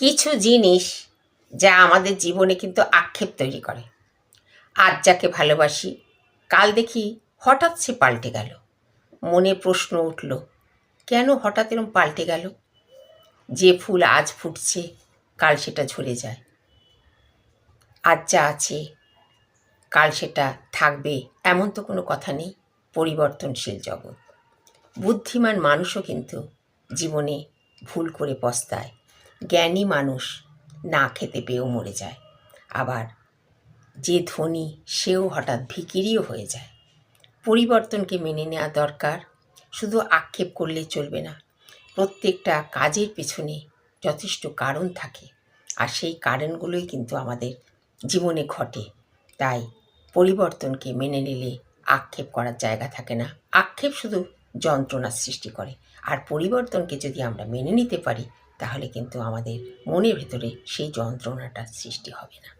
কিছু জিনিস যা আমাদের জীবনে কিন্তু আক্ষেপ তৈরি করে। আজ যাকে ভালোবাসি, কাল দেখি হঠাৎ সে পাল্টে গেল। মনে প্রশ্ন উঠল, কেন হঠাৎ এরম পাল্টে গেল? যে ফুল আজ ফুটছে, কাল সেটা ঝরে যায়। আজ যা আছে, কাল সেটা থাকবে এমন তো কোনো কথা নেই, পরিবর্তনশীল জগৎ। বুদ্ধিমান মানুষও কিন্তু জীবনে ভুল করে পস্তায়। জ্ঞানী মানুষ না খেতে পেয়েও মরে যায়। আবার যে ধনী, সেও হঠাৎ ভিকিরিও হয়ে যায়। পরিবর্তনকে মেনে নেওয়া দরকার। শুধু আক্ষেপ করলে চলবে না। প্রত্যেকটা কাজের পেছনে যথেষ্ট কারণ থাকে। আর সেই কারণগুলোই কিন্তু আমাদের জীবনে ঘটে। তাই পরিবর্তনকে মেনে নিলে আক্ষেপ করার জায়গা থাকে না। আক্ষেপ শুধু যন্ত্রণার সৃষ্টি করে। আর পরিবর্তনকে যদি আমরা মেনে নিতে পারি তাহলে কিন্তু আমাদের মনের ভেতরে সেই যন্ত্রণাটার সৃষ্টি হবে না।